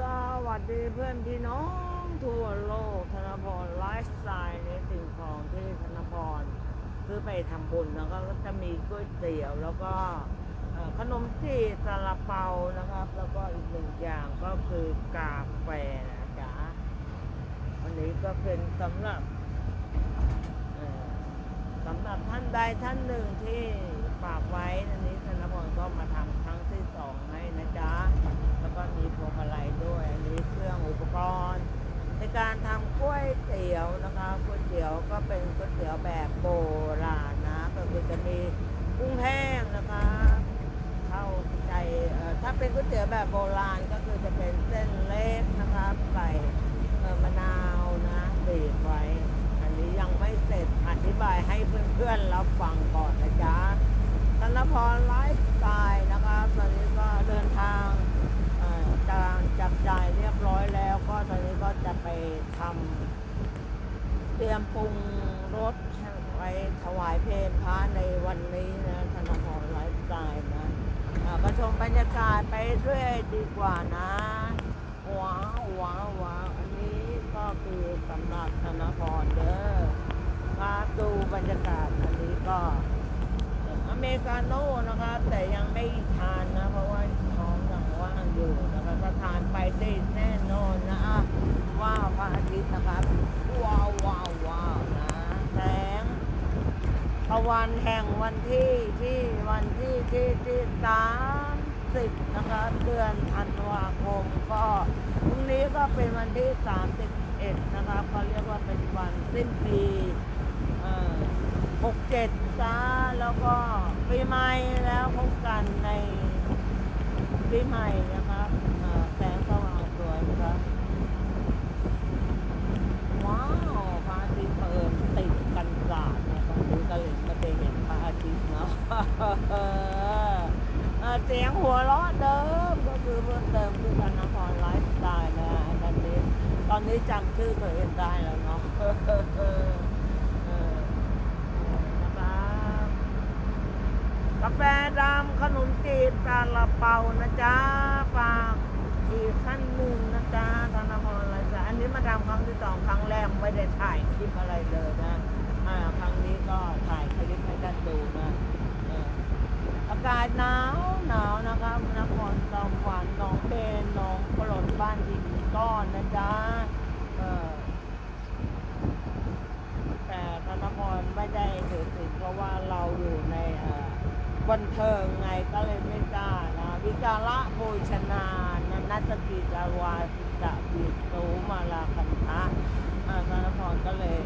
สวัสดีเพื่อนพี่น้องทั่วโลกธนพรไลฟ์สไตล์ในสิ่งของที่ธนพรซื้อไปทำบุญแล้วก็จะมีก๋วยเตี๋ยวแล้วก็ขนมจีบซาลาเปานะครับ แล้วก็อีกหนึ่งอย่างก็คือกาแฟนะจ๊ะวันนี้ก็เป็นสำหรับสำหรับท่านใดท่านหนึ่งที่ ฝากไว้อันนี้ธนพรก็มาทำครั้งที่สองให้นะจ๊ะ แล้วก็มีพวงมาลัยด้วยอันนี้เครื่องอุปกรณ์ ในการทำก๋วยเตี๋ยวนะคะก๋วยเตี๋ยวก็เป็นก๋วยเตี๋ยวแบบโบราณนะก็คือจะมีกุ้งแห้งนะคะ เข้าใจเอ่อถ้าเป็นก๋วยเตี๋ยวแบบโบราณก็คือจะเป็นเส้นเล็กนะคะใส่เอ่อมะนาวนะบีบไว้ อันนี้ยังไม่เสร็จอธิบายให้เพื่อนๆรับฟังก่อน ธนพรไลฟ์สไตล์นะคะตอนนี้ก็เดินทางจางจับจ่ายเรียบร้อยแล้ว ก็ตอนนี้ก็จะไปทำเตรียมปรุงรสไว้ถวายเพลพระในวันนี้นะธนพรไลฟ์สไตล์นะอ่าก็ชมบรรยากาศไปเรื่อยดีกว่านะว้าวว้าวว้าวอันนี้ก็คือสำหรับธนพรเด้อมาดูบรรยากาศอันนี้ก็ เมกาโน่นะคะแต่ยังไม่ทานนะ เพราะว่าท้องยังว่างอยู่นะคะถ้าทานไปได้แน่นอนนะอะว้าวพระอาทิตย์นะครับว้าวว้าวว้าวนะแสงตะวันแห่งวันที่ที่วันที่ที่ที่สามสิบนะคะเดือนธันวาคมก็พรุ่งนี้ก็เป็นวันที่สามสิบเอ็ดนะครับเขาเรียกว่าเป็นวันสิ้นปี 67จ้าแล้วก็ปีใหม่แล้วพบกันในปีใหม่นะครับแสงสว่างสวยครับ ว้าวพระอาทิตย์เปิดติดกันกาดนะครับดูตะลึงก็จะเห็นพระอาทิตย์เนาะเสียงหัวเราะเดิมก็คือเพิ่มเติมคือการนครไลฟ์สไตล์นะตอนนี้ตอนนี้จำชื่อตัวเองได้แล้วเนาะ กาแฟดำขนมจีบซาลาเปานะจ๊ะฝากอีขั้นหนึ่งนะจ๊ะธนพรอะไรจ๊ะอันนี้มาทำครั้งที่สองครั้งแรกไม่ได้ถ่ายคลิปอะไรเลยนะอ่าครั้งนี้ก็ถ่ายคลิปให้ท่านดูนะเอออากาศหนาวหนาวนะครับนครสวรรค์หนองเบนหนองปลนบ้านดินก้อนนะจ๊ะเออแต่ธนพรไม่ได้ถือสินเพราะว่าเราอยู่ในเอ่อ บันเทิงไงก็เลยไม่กล้านะวิการะโภชนานะนัตกิจาวาสิกะปิตูมาลาคันทะอ่าธนพรก็เลย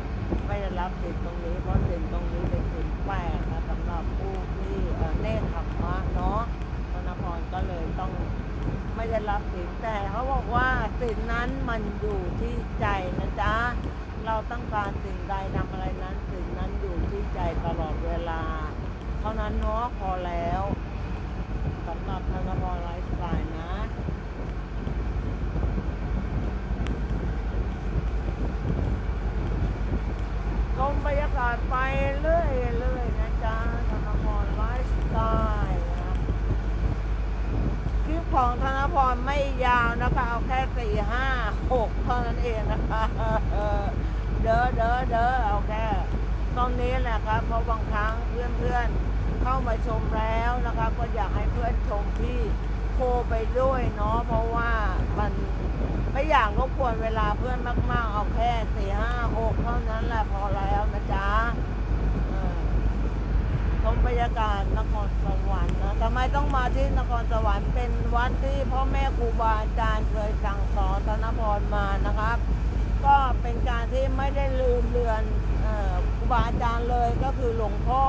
ไม่ได้รับสิทธิ์ตรงนี้ เพราะสิทธิ์ตรงนี้เป็นสิทธิ์แปลกนะสำหรับผู้ที่เอ่อเนตรธรรมะเนาะธนพรก็เลยต้องไม่ได้รับสิทธิ์แต่เขาบอกว่าสิทธิ์นั้นมันอยู่ที่ใจนะจ๊ะเราต้องการสิ่งใดทำอะไรนั้นสิ่งนั้นอยู่ที่ใจตลอดเวลา ท่านั้นเนาะพอแล้วสำหรับธนพรไลฟ์สไตล์นะชมบรรยากาศไปเรื่อยเรื่อยๆนะจ๊ะธนพรไลฟ์สไตล์นะคลิปของธนพรไม่ยาวนะคะ เอาแค่สี่ห้าหกเท่านั้นเองนะคะ เด้อเด้อเด้อเอาแค่ตรงนี้แหละครับเพราะบางครั้งเพื่อนๆ เข้ามาชมแล้วนะครับก็อยากให้เพื่อนชมที่โคไปด้วยเนาะเพราะว่ามันไม่อยากรบกวนเวลาเพื่อนมาก ๆ เอาแค่สี่ห้าหกเท่านั้นแหละพอแล้วนะจ๊ะชมบรรยากาศนครสวรรค์นะทำไมต้องมาที่นครสวรรค์เป็นวัดที่พ่อแม่ครูบาอาจารย์เคยสั่งสอนธนพรมานะครับ ก็เป็นการที่ไม่ได้ลืมเลือนครูบาอาจารย์เลยก็คือหลวงพ่อ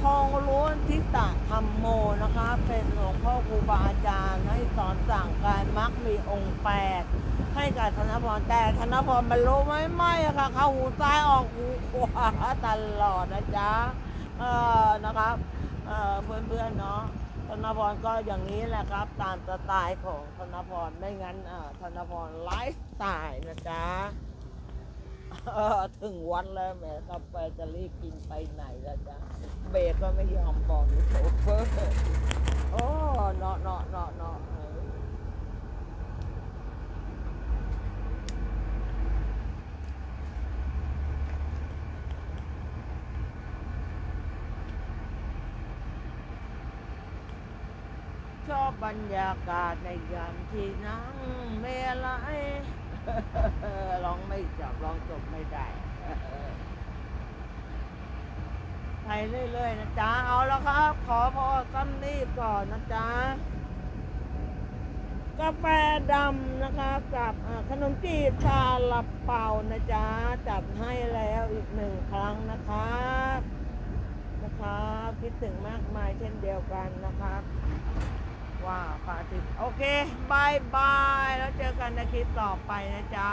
ทองล้วนทิตะธรรมโมนะคะ เป็นหลวงพ่อครูบาอาจารย์ให้สอนสั่งการมักมีองค์แปดให้กับธนพรแต่ธนพรบรรลุไหมไม่ะค่ะเข้าหูซ้ายออกหูขวาตลอดนะจ๊ะเออนะครับเอ่อเพื่อนๆเนาะธนพรก็อย่างนี้แหละครับ ตามสไตล์ของธนพรไม่งั้นอ่าธนพรไลฟ์สไตล์นะจ๊ะ ถึงวันแล้วแม่กาแฟจะรีบกินไปไหนละจ๊ะเบรก็ไม่ยอมบอกโชเฟอร์โอ้เนาะเนาะเนาะเนาะชอบบรรยากาศในยามที่นั่งเมรัย องไม่จบร้องจบไม่ได้ไปเรื่อยๆนะจ๊ะ เอาแล้วครับ ขอพอซ้ำนี่ก่อนนะจ๊ะ กาแฟดำนะคะกับขนมจีบชาลับเป่านะจ๊ะ จัดให้แล้วอีกหนึ่งครั้งนะครับนะครับคิดถึงมากมายเช่นเดียวกันนะครับ ว่าพระอาทิตย์โอเคบายบาย แล้วเจอกันในคลิปต่อไปนะจ๊ะ